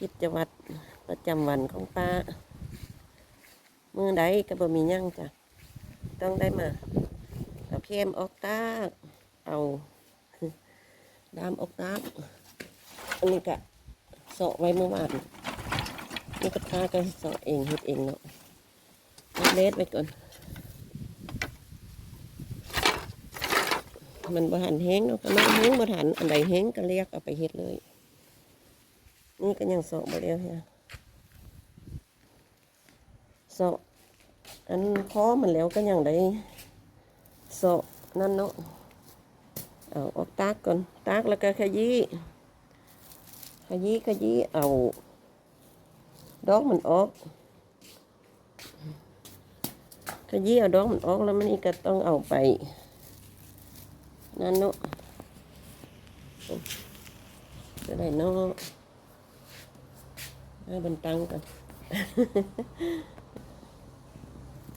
กิจวัตรประจำวันของป้า มือใดก็บ่มียั่งจ้ะ ต้องได้มา เอาเข้มออกตากเอาดามออกตากอันนี้ก็เสาะไว้เมื่อวานนี่ก็ป้าก็เสาะเองเฮ็ดเองเนาะเล็ดไว้ก่อนมันบ่หันแห้งเนาะก็น้ำแห้งบ่หันอันใดแห้งก็เรียกเอาไปเฮ็ดเลย นี่ก็ยังสาะบ่แล้วเนี่ยสาะอันคอมันแล้วก็ยังได้สาะนั่นเนาะเอาออกตากก่อนตากแล้วก็ขยี้ขยี้ขยี้เอาดอกมันออกขยี้เอาดอกมันออกแล้วมันนี่ก็ต้องเอาไปนั่นเนาะจะได้เนาะ ให้บันตังกัน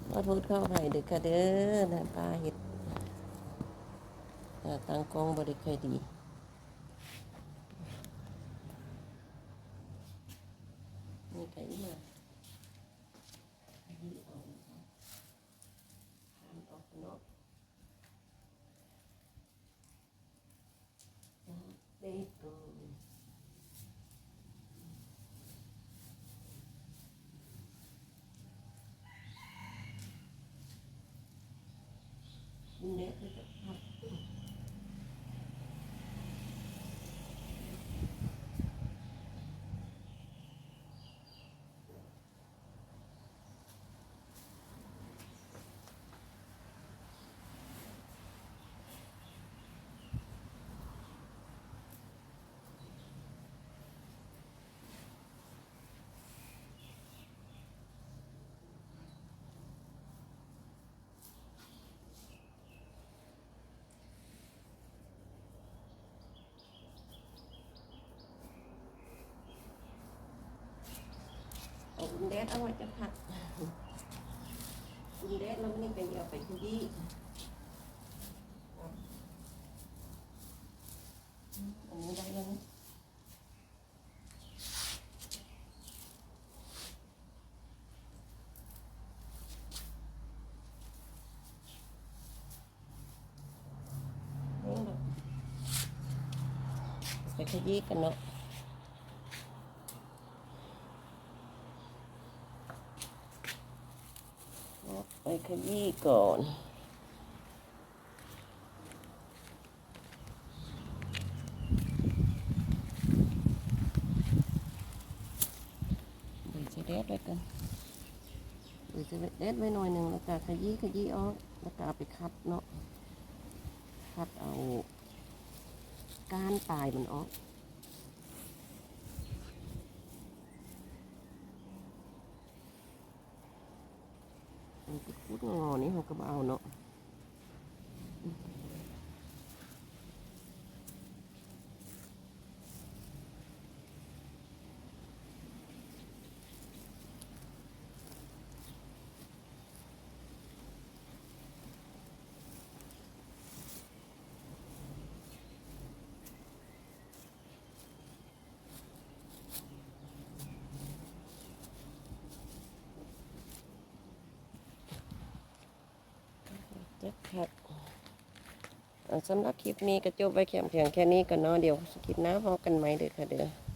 ขอโทษเข้าให้เด็กค่ะเด้อนะปลาเห็ดตังกองบริเคยดีนี่ไก่มาอันนี้เอาทานออกเนาะ Bacon. บุญเล็กเลย เอาบุญเล็กเอาไว้จะผัดบุญเล็กแล้วนี่ก็เอาไปขยี้อันนี้ได้แล้วนะนี่เนาะไปขยี้กันเนาะ ไปขยี้ก่อนใบเด็จไว้กันใบเด็จไว้หน่อยหนึ่งแล้วก็ขยี้ขยี้ออกแล้วก็เอาไปคัดเนาะคัดเอาก้านปลายมันออก มันก็ พูดงอนี่เขาก็เอาเนาะ จะขัดอ่าสำหรับคลิปนี้ก็จบไว้แค่เพียงแค่นี้กันเนาะเดี๋ยวคลิปหน้าพบกันไหมเด้อค่ะเด้อ